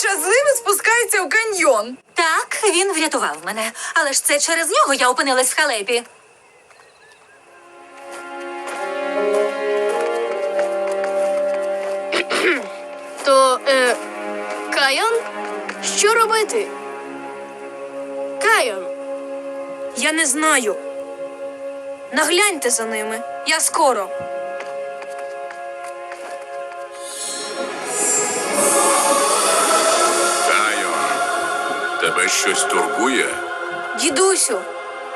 щасливо спускається у каньйон. Так, він врятував мене. Але ж це через нього я опинилась в халепі. То, е, Кайон? Що робити? Кайон. Я не знаю. Нагляньте за ними. Я скоро. Тебе щось турбує? Дідусю,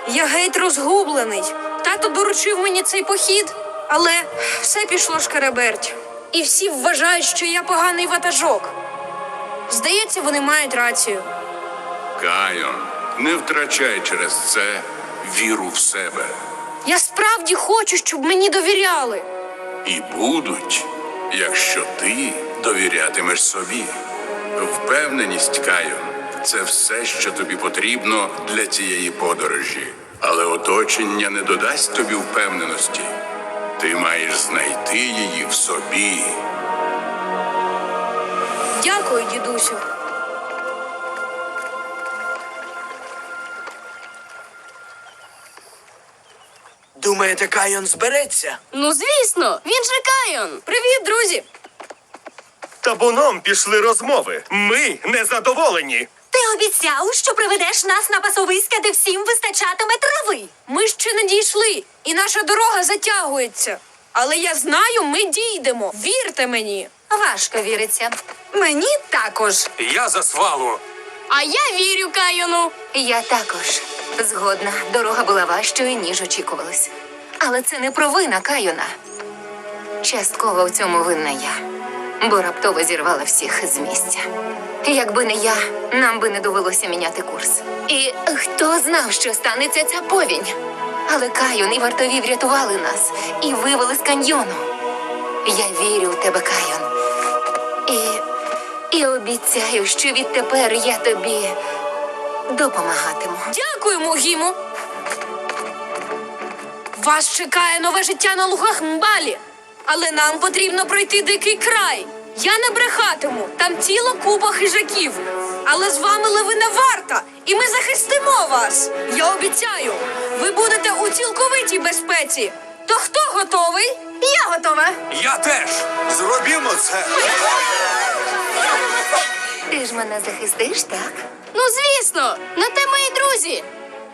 я геть розгублений. Тато доручив мені цей похід, але все пішло шкереберть. І всі вважають, що я поганий ватажок. Здається, вони мають рацію. Кайон, не втрачай через це віру в себе. Я справді хочу, щоб мені довіряли. І будуть, якщо ти довірятимеш собі. Впевненість, Кайон, це все, що тобі потрібно для цієї подорожі. Але оточення не додасть тобі впевненості. Ти маєш знайти її в собі. Дякую, дідусю. Думаєте, Кайон збереться? Ну, звісно, він же Кайон. Привіт, друзі! Табуном пішли розмови. Ми незадоволені. Ти обіцяв, що приведеш нас на пасовиська, де всім вистачатиме трави. Ми ще не дійшли, і наша дорога затягується. Але я знаю, ми дійдемо. Вірте мені. Важко віриться. Мені також. Я за свалу. А я вірю Кайону. Я також згодна. Дорога була важчою, ніж очікувалось. Але це не провина Кайона. Частково в цьому винна я, бо раптово зірвала всіх з місця. Якби не я, нам би не довелося міняти курс. І хто знав, що станеться ця повінь? Але Кайон і вартові врятували нас і вивели з каньйону. Я вірю в тебе, Кайон. І, і обіцяю, що відтепер я тобі допомагатиму. Дякуємо, Гіму. Вас чекає нове життя на лугах Мбалі. Але нам потрібно пройти дикий край. Я не брехатиму, там ціла купа хижаків. Але з вами левина варта, і ми захистимо вас. Я обіцяю, ви будете у цілковитій безпеці. То хто готовий? Я готова. Я теж. Зробімо це. Ти ж мене захистиш, так? Ну, звісно, на те мої друзі.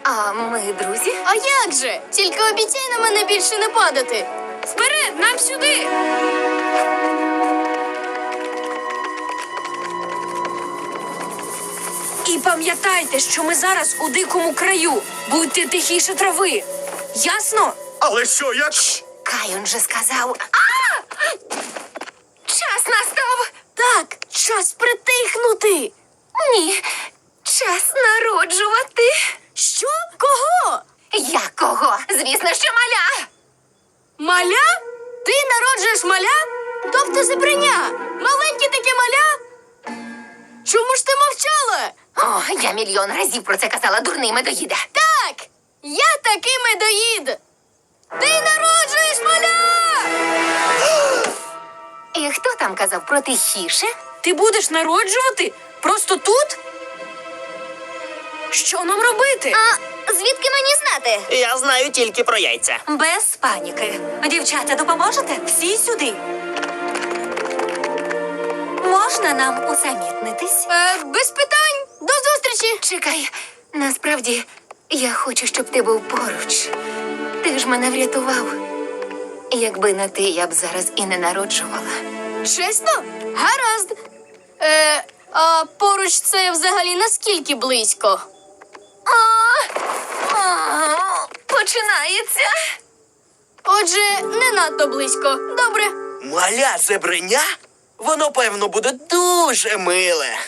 А ми друзі? А як же? Тільки обіцяй на мене більше не падати. Вперед, нам сюди. І пам'ятайте, що ми зараз у дикому краю. Будьте тихіше трави. Ясно? Але що як? Кайон же сказав. А! Час настав. Так, час притихнути. Ні. Час народжувати. Що? Кого? Я кого? Звісно, що маля. Маля? Ти народжуєш маля? Тобто зебреня? Маленьке таке маля? Чому ж ти мовчала? О, я мільйон разів про це казала дурний медоїде. Так, я таки медоїд. Ти народжуєш маля! І хто там казав про тихіше? Ти будеш народжувати? Просто тут? Що нам робити? А звідки мені знати? Я знаю тільки про яйця. Без паніки. Дівчата, допоможете? Всі сюди. Можна нам усамітнитись? Е, без питань. До зустрічі. Чекай, насправді я хочу, щоб ти був поруч. Ти ж мене врятував. Якби не ти, я б зараз і не народжувала. Чесно? Гаразд. Е, а поруч це взагалі наскільки близько? А, а, починається. Отже, не надто близько. Добре. Маля зебреня? Воно, певно, буде дуже миле.